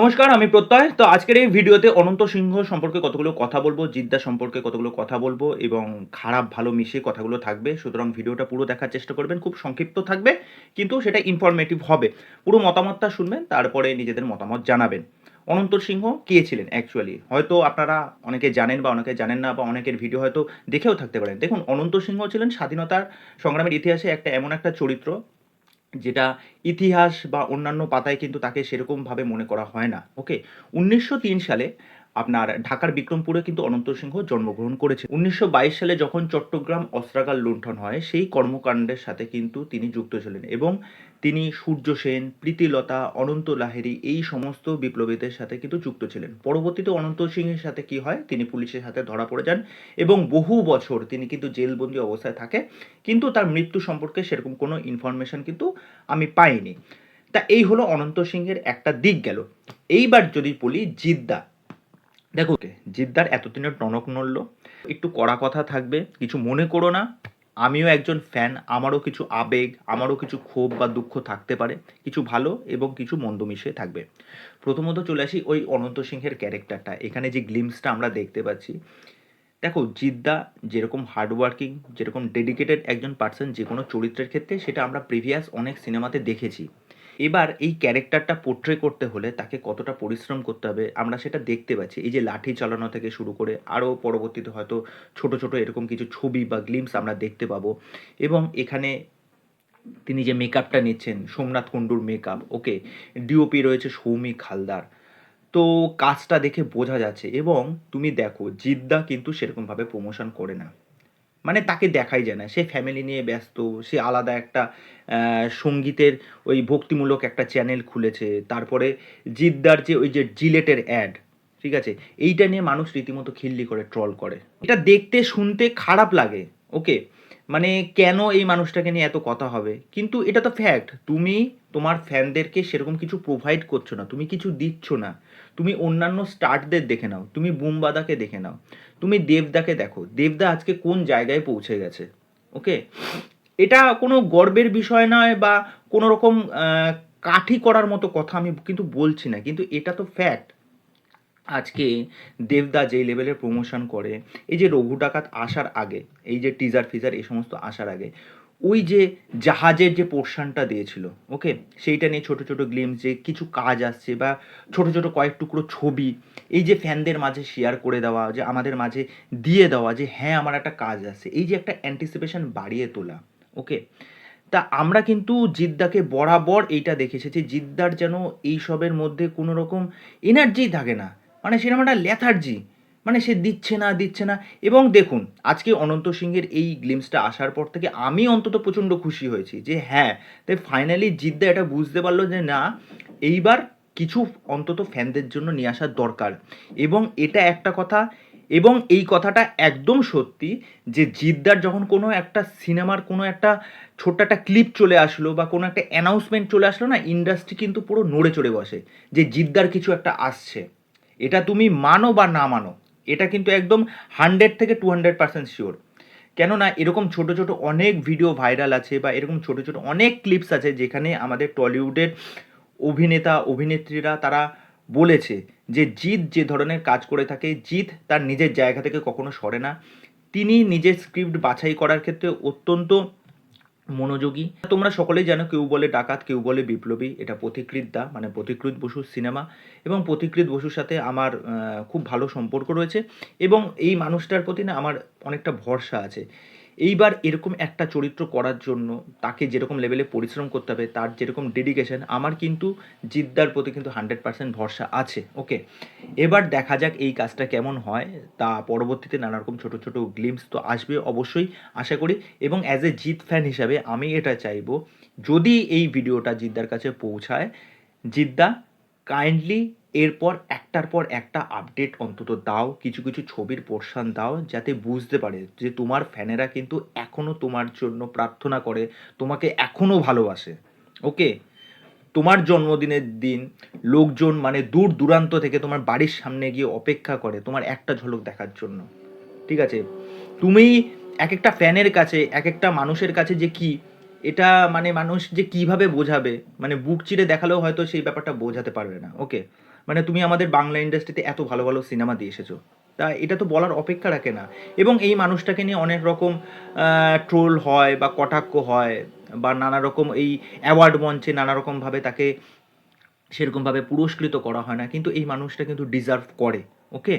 নমস্কার, আমি প্রত্যয়। তো আজকের এই ভিডিওতে অনন্ত সিংহ সম্পর্কে কতগুলো কথা বলব, জিদ্দা সম্পর্কে কতগুলো কথা বলব এবং খারাপ, ভালো মিশিয়ে কথাগুলো থাকবে, সুতরাং ভিডিওটা পুরো দেখার চেষ্টা করবেন, খুব সংক্ষিপ্ত থাকবে, কিন্তু সেটা ইনফরমেটিভ হবে। পুরো মতামতটা শুনবেন, তারপরে নিজেদের মতামত জানাবেন। অনন্ত সিংহ কে ছিলেন অ্যাকচুয়ালি হয়তো আপনারা অনেকে জানেন বা অনেকে জানেন না বা অনেকের ভিডিও হয়তো দেখেও থাকতে পারেন। দেখুন, অনন্ত সিংহ ছিলেন স্বাধীনতার সংগ্রামের ইতিহাসে একটা এমন একটা চরিত্র যেটা ইতিহাস বা অন্যান্য পাতায় কিন্তু তাকে সেরকমভাবে মনে করা হয় না ওকে উনিশশো তিন সালে আপনার ঢাকার বিক্রমপুরে কিন্তু অনন্ত সিংহ জন্মগ্রহণ করেছে। উনিশশো বাইশ সালে যখন চট্টগ্রাম অস্ত্রাগার লুণ্ঠন হয়, সেই কর্মকাণ্ডের সাথে কিন্তু তিনি যুক্ত ছিলেন এবং তিনি সূর্য সেন, প্রীতিলতা, অনন্ত লাহেরি এই সমস্ত বিপ্লবীদের সাথে কিন্তু যুক্ত ছিলেন। পরবর্তীতে অনন্ত সিংহের সাথে কি হয়, তিনি পুলিশের হাতে ধরা পড়ে যান এবং বহু বছর তিনি কিন্তু জেলবন্দি অবস্থায় থাকে, কিন্তু তার মৃত্যু সম্পর্কে সেরকম কোনো ইনফরমেশন কিন্তু আমি পাইনি। তা এই হলো অনন্ত সিংহের একটা দিক গেল। এইবার যদি বলি জিদ্দা দেখো, জিদ্দার এতদিনের টনক নড়ল। একটু কড়া কথা থাকবে, কিছু মনে করো না। আমিও একজন ফ্যান আমারও কিছু আবেগ, আমারও কিছু ক্ষোভ বা দুঃখ থাকতে পারে। কিছু ভালো এবং কিছু মন্দ মিশে থাকবে। প্রথমত চলে আসি ওই অনন্ত সিংহের ক্যারেক্টারটা এখানে যে গ্লিমসটা আমরা দেখতে পাচ্ছি, দেখো, জিদ্দা যেরকম হার্ডওয়ার্কিং যেরকম ডেডিকেটেড একজন পার্সন যে কোনো চরিত্রের ক্ষেত্রে, সেটা আমরা প্রিভিয়াস অনেক সিনেমাতে দেখেছি। এবার এই ক্যারেক্টারটা পোট্রে করতে হলে তাকে কতটা পরিশ্রম করতে হবে, আমরা সেটা দেখতে পাচ্ছি। এই যে লাঠি চালানো থেকে শুরু করে আরও পরবর্তীতে হয়তো ছোট ছোট এরকম কিছু ছবি বা গ্লিমস আমরা দেখতে পাবো। এবং এখানে তিনি যে মেকআপটা নিচ্ছেন, সোমনাথ কুণ্ডুর মেকআপ ওকে ডিওপি রয়েছে সৌমিক হালদার তো কাজটা দেখে বোঝা যাচ্ছে এবং তুমি দেখো, জিদ্দা কিন্তু সেরকমভাবে প্রমোশন করে না। মানে তাকে দেখাই যায় না। সে ফ্যামিলি নিয়ে ব্যস্ত, সে আলাদা একটা সঙ্গীতের ওই ভক্তিমূলক একটা চ্যানেল খুলেছে। তারপরে জিদ্দার যে ওই যে জিলেটের অ্যাড ঠিক আছে? এইটা নিয়ে মানুষ রীতিমতো খিল্লি করে ট্রল করে। এটা দেখতে, শুনতে খারাপ লাগে ওকে মানে কেন এই মানুষটাকে নিয়ে এত কথা হবে? কিন্তু এটা তো ফ্যাক্ট তুমি তোমার ফ্যানদেরকে সেরকম কিছু প্রোভাইড করছ না, তুমি কিছু দিচ্ছ না। তুমি অন্যান্য স্টার্টদের দেখে নাও, তুমি বুমবাদাকে দেখে নাও, তুমি দেবদাকে দেখো, দেবদা আজকে কোন জায়গায় পৌঁছে গেছে ওকে এটা কোনো গর্বের বিষয় নয় বা কোনো রকম কাঠি করার মতো কথা আমি কিন্তু বলছি না, কিন্তু এটা তো ফ্যাক্ট আজকে দেবদা যেই লেভেলের প্রমোশন করে, এই যে রঘু ডাকাত আসার আগে, এই যে টিজার ফিজার এই সমস্ত আসার আগে ওই যে জাহাজের যে পোর্শনটা দিয়েছিল ওকে সেইটা নিয়ে ছোট ছোট গ্লিমস যে কিছু কাজ আসছে বা ছোট ছোট কয়েক টুকরো ছবি, এই যে ফ্যানদের মাঝে শেয়ার করে দেওয়া, যে আমাদের মাঝে দিয়ে দেওয়া, যে হ্যাঁ আমার একটা কাজ আসছে এই যে একটা অ্যান্টিসিপেশন বাড়িয়ে তোলা ওকে তা আমরা কিন্তু জিদ্দাকে বরাবর এইটা দেখেছি এসেছি জিদ্দার যেন এইসবের মধ্যে কোনো রকম এনার্জি থাকে না। মানে সেরকম একটা লেথার্জি মানে সে দিচ্ছে না দিচ্ছে না। এবং দেখুন, আজকে অনন্ত সিংহের এই গ্লিমসটা আসার পর থেকে আমি অন্তত প্রচণ্ড খুশি হয়েছি যে হ্যাঁ তাই ফাইনালি জিদ্দা এটা বুঝতে পারল যে না, এইবার কিছু অন্তত ফ্যানদের জন্য নিয়ে আসার দরকার। এবং এটা একটা কথা, এবং এই কথাটা একদম সত্যি যে জিদ্দার যখন কোনো একটা সিনেমার কোনো একটা ছোট্ট একটা ক্লিপ চলে আসলো বা কোনো একটা অ্যানাউন্সমেন্ট চলে আসলো না ইন্ডাস্ট্রি কিন্তু পুরো নড়ে চড়ে বসে যে জিদ্দার কিছু একটা আসছে। এটা তুমি মানো বা না মানো এটা কিন্তু একদম হান্ড্রেড থেকে টু হান্ড্রেড পার্সেন্ট শিওর কেননা এরকম ছোট ছোট অনেক ভিডিও ভাইরাল আছে বা এরকম ছোট ছোট অনেক ক্লিপস আছে যেখানে আমাদের টলিউডের অভিনেতা, অভিনেত্রীরা তারা বলেছে যে জিৎ যে ধরনের কাজ করে থাকে, জিৎ তার নিজের জায়গা থেকে কখনো সরে না। তিনি নিজের স্ক্রিপ্ট বাছাই করার ক্ষেত্রে অত্যন্ত মনোযোগী। তোমরা সকলেই জানো কেউ বলে ডাকাত, কেউ বলে বিপ্লবী। এটা পথিকৃত দা মানে প্রতিকৃত বসুর সিনেমা। এবং প্রতিকৃত বসুর সাথে আমার খুব ভালো সম্পর্ক রয়েছে। এবং এই মানুষটার প্রতি না আমার অনেকটা ভরসা আছে। এইবার এরকম একটা চরিত্র করার জন্য তাকে যেরকম লেভেলে পরিশ্রম করতে হবে, তার যেরকম ডেডিকেশন আমার কিন্তু জিদ্দার প্রতি কিন্তু হান্ড্রেড পার্সেন্ট ভরসা আছে ওকে এবার দেখা যাক এই কাজটা কেমন হয়, তা পরবর্তীতে নানা রকম ছোটো ছোটো গ্লিমস তো আসবে অবশ্যই, আশা করি। এবং অ্যাজ এ জিৎ ফ্যান হিসাবে আমি এটা চাইব, যদি এই ভিডিওটা জিদ্দার কাছে পৌঁছায়, জিদ্দা কাইন্ডলি এরপর একটার পর একটা আপডেট অন্তত দাও, কিছু কিছু ছবির পোর্শন দাও, যাতে বুঝতে পারে যে তোমার ফ্যানেরা কিন্তু এখনও তোমার জন্য প্রার্থনা করে, তোমাকে এখনও ভালোবাসে। ওকে তোমার জন্মদিনের দিন লোকজন মানে দূর দূরান্ত থেকে তোমার বাড়ির সামনে গিয়ে অপেক্ষা করে তোমার একটা ঝলক দেখার জন্য। ঠিক আছে? তুমি এক একটা ফ্যানের কাছে এক একটা মানুষের কাছে যে কি, এটা মানে মানুষ যে কীভাবে বোঝাবে? মানে বুক চিরে দেখালেও হয়তো সেই ব্যাপারটা বোঝাতে পারবে না। ওকে মানে তুমি আমাদের বাংলা ইন্ডাস্ট্রিতে এত ভালো ভালো সিনেমা দিয়ে এসেছ। তা এটা তো বলার অপেক্ষা রাখে না। এবং এই মানুষটাকে নিয়ে অনেক রকম ট্রোল হয় বা কটাক্ষ হয় বা নানা রকম এই অ্যাওয়ার্ড মঞ্চে নানা রকমভাবে তাকে সেরকমভাবে পুরস্কৃত করা হয় না। কিন্তু এই মানুষটা কিন্তু ডিজার্ভ করে ওকে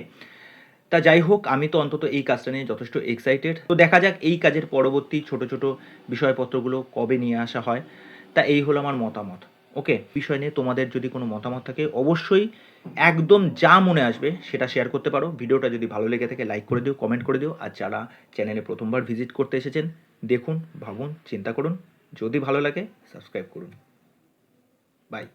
তা যাই হোক, আমি তো অন্তত এই কাজটা নিয়ে যথেষ্ট এক্সাইটেড তো দেখা যাক এই কাজের পরবর্তী ছোট ছোট বিষয়পত্রগুলো কবে নিয়ে আসা হয়। তা এই হলো আমার মতামত। ওকে, বিষয় নিয়ে তোমাদের যদি কোনো মতামত থাকে, অবশ্যই একদম যা মনে আসবে সেটা শেয়ার করতে পারো। ভিডিওটা যদি ভালো লেগে থাকে লাইক করে দিও কমেন্ট করে দিও। আর যারা চ্যানেলে প্রথমবার ভিজিট করতে এসেছেন, দেখুন, ভাবুন, চিন্তা করুন। যদি ভালো লাগে সাবস্ক্রাইব করুন। বাই